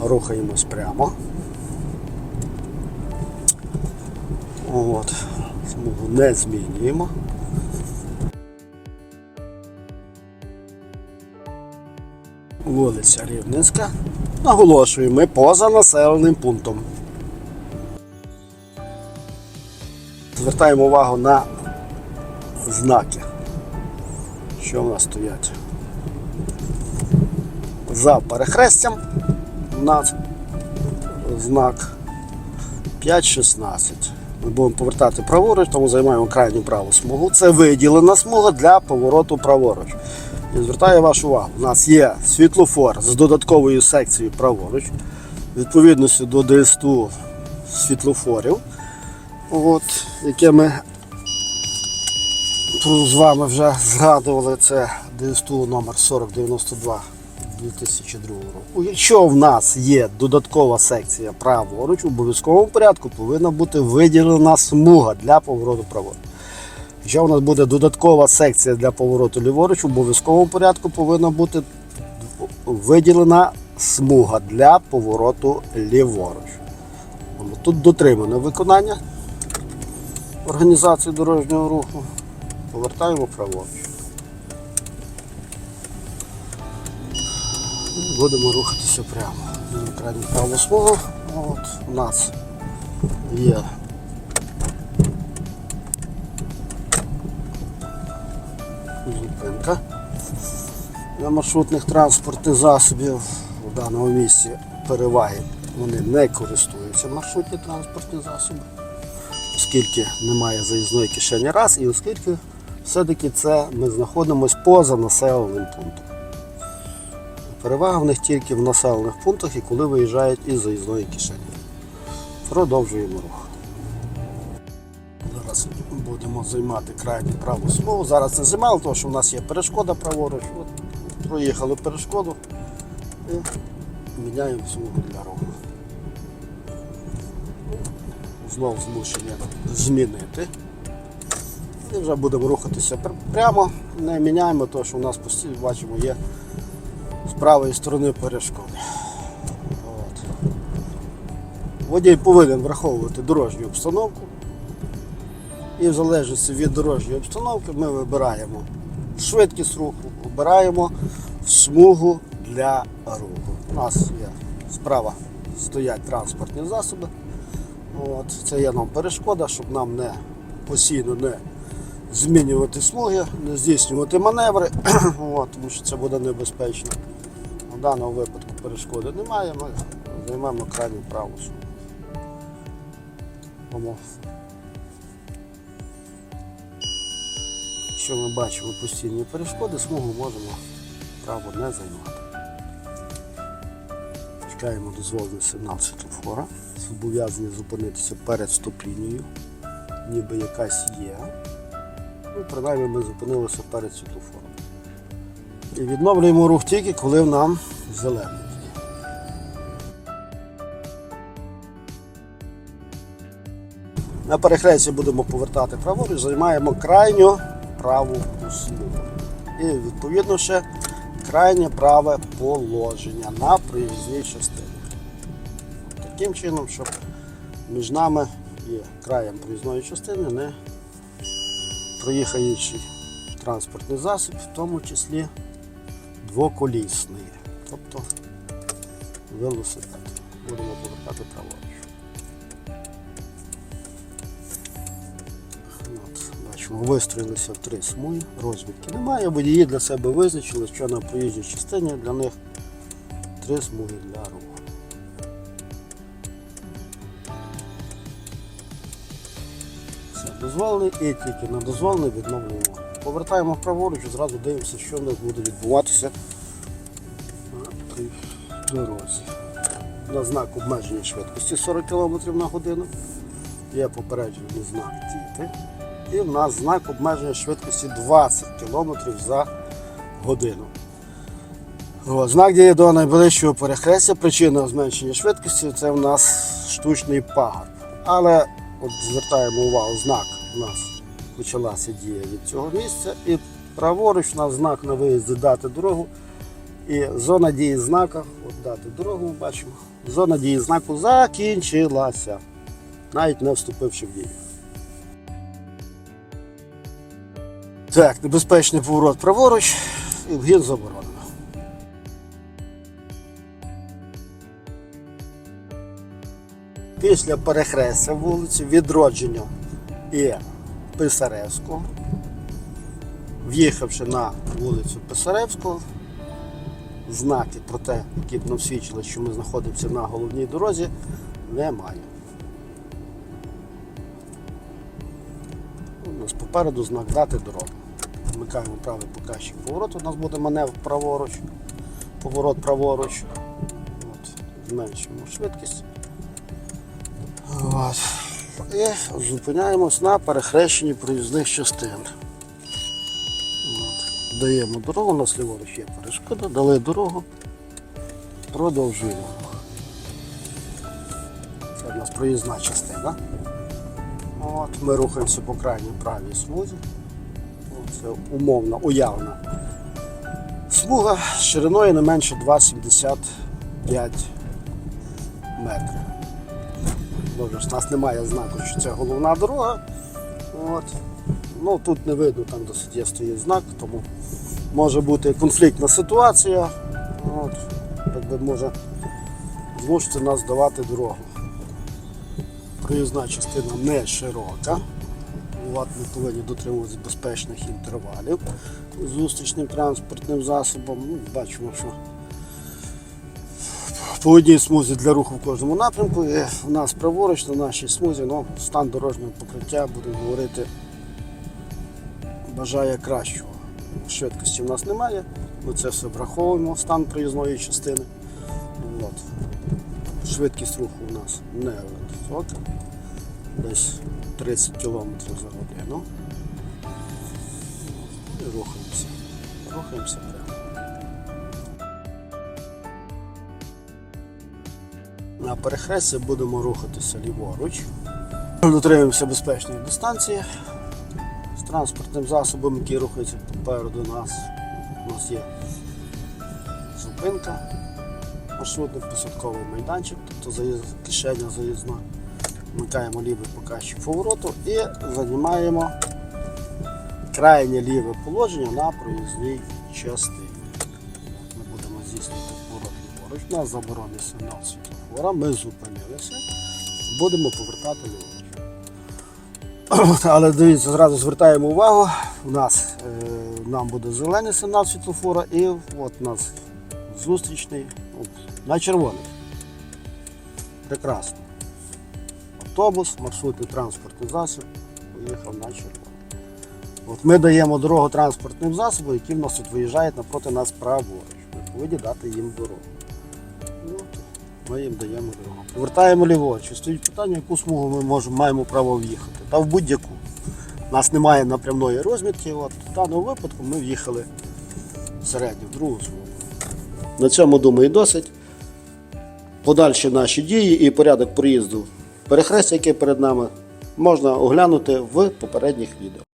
Рухаємось прямо. От. Смугу не змінюємо. Вулиця Рівненська. Наголошую, ми поза населеним пунктом. Звертаємо увагу на знаки, що в нас стоять. За перехрестям у нас знак 5.16. Ми будемо повертати праворуч, тому займаємо крайню праву смугу. Це виділена смуга для повороту праворуч. І звертаю вашу увагу, у нас є світлофор з додатковою секцією праворуч, відповідності до ДСТУ світлофорів, от, яке ми з вами вже згадували, це ДСТУ номер 4092 2002 року. Якщо в нас є додаткова секція праворуч, в обов'язковому порядку повинна бути виділена смуга для повороту праворуч. Якщо у нас буде додаткова секція для повороту ліворуч, в обов'язковому порядку повинна бути виділена смуга для повороту ліворуч. Тут дотримане виконання організації дорожнього руху. Повертаємо праворуч. Будемо рухатися прямо. Йдемо крайню праву. От у нас є зупинка для маршрутних транспортних засобів. У даному місці переваги вони не користуються маршрутні транспортні засоби, оскільки немає заїзної кишені раз, і оскільки все-таки це ми знаходимося поза населеним пунктом. Перевага в них тільки в населених пунктах і коли виїжджають із заїзної кишені. Продовжуємо рух. Зараз будемо займати крайню праву смугу. Зараз не займали, тому що в нас є перешкода праворуч. От, проїхали перешкоду і міняємо смугу для руху. Знову змушені змінити. І вже будемо рухатися прямо, не міняємо, тому що у нас постійно бачимо є з правої сторони перешкоди. От. Водій повинен враховувати дорожню обстановку. І в залежності від дорожньої обстановки ми вибираємо швидкість руху, обираємо смугу для руху. У нас є справа стоять транспортні засоби. От, це є нам перешкода, щоб нам не постійно не змінювати смуги, не здійснювати маневри, от, тому що це буде небезпечно. У даному випадку перешкоди немає, ми займемо крайню праву смугу. Якщо ми бачимо постійні перешкоди, смугу можемо право не займати. Чекаємо дозволений сигнал світлофора. Зобов'язані зупинитися перед стоп-лінією, ніби якась є. Ну, принаймні ми зупинилися перед світлофором. І відновлюємо рух тільки, коли нам зелений. На перехресті будемо повертати праворуч, займаємо крайню праву смугу. І відповідно ще крайнє праве положення на проїзній частині. Таким чином, щоб між нами і краєм проїзної частини не проїхаючий транспортний засіб, в тому числі двоколісний, тобто велосипед. Будемо повертати праворуч. Бачимо, вистроїлися в три смуги, розвідки немає. Водії для себе визначили, що на проїжджій частині для них три смуги для руху. Все, дозволений і тільки на дозволений відновлюємо. Повертаємо праворуч і зразу дивимося, що в нас буде відбуватися дорозі. На знак обмеження швидкості 40 км на годину. Є попереджений знак діти. І в нас знак обмеження швидкості 20 км за годину. Знак діє до найближчого перехрестя. Причина зменшення швидкості це в нас штучний пагорб. Але от звертаємо увагу, знак у нас почалася дія від цього місця. І праворуч у нас знак на виїзді дати дорогу. І зона дії знака, от дати дорогу ми бачимо. Зона дії знаку закінчилася, навіть не вступивши в дію. Так, небезпечний поворот праворуч і вгін заборонено. Після перехрестя вулиці відродження і Писаревського, в'їхавши на вулицю Писаревського, знаки про те, які б нам свідчили, що ми знаходимося на головній дорозі, немає. У нас попереду знак дати дорогу. Вмикаємо правий показчик повороту, у нас буде маневр праворуч, поворот праворуч. Зменшуємо швидкість. От. І зупиняємось на перехрещенні проїзних частин. Даємо дорогу, у нас ліворуч є перешкода, дали дорогу, продовжуємо. Це у нас проїзна частина. От, ми рухаємося по крайній правій смузі. Це умовна, уявна смуга з шириною не менше 2,75 метрів. Добре, у нас немає знаку, що це головна дорога. От. Ну, тут не видно, там досить є стоїть знак, тому може бути конфліктна ситуація. От. Якби може змусити нас давати дорогу. Проїзна частина не широка. От ми повинні дотримуватися безпечних інтервалів з зустрічним транспортним засобом. Ну, бачимо, що по одній смузі для руху в кожному напрямку. І у нас праворуч на нашій смузі ну, стан дорожнього покриття, будемо говорити, бажає кращого. Швидкості в нас немає, ми це все враховуємо, стан проїзної частини. От. Швидкість руху у нас не висока, десь 30 км за годину. І рухаємося. Рухаємося прямо. На перехресті будемо рухатися ліворуч. Дотримуємося безпечної дистанції транспортним засобом, який рухається попереду нас. У нас є зупинка, маршрутний посадковий майданчик, тобто заїзд, кишеня заїзна. Вмикаємо лівий показчик повороту і займаємо крайнє ліве положення на проїзній частині. Ми будемо здійснювати поворот ліворуч. У нас заборонений сигнал світлофора. Ми зупинилися, будемо повертати ліворуч. Але дивіться, зразу звертаємо увагу. У нас е, нам буде зелений сигнал світлофора і от у нас зустрічний на червоний. Прекрасно. Автобус, маршрутний транспортний засіб поїхав на червоний. От ми даємо дорогу транспортним засобам, які в нас тут виїжджають напроти нас праворуч. Ми повинні дати їм дорогу. Ми їм даємо дорогу. Повертаємо ліворуч. Стоїть питання, яку смугу ми можемо, маємо право в'їхати. Та в будь-яку. У нас немає напрямної розмітки. От, в даному випадку ми в'їхали в середню, в другу смугу. На цьому, думаю, досить. Подальші наші дії і порядок проїзду перехрестя, яке перед нами, можна оглянути в попередніх відео.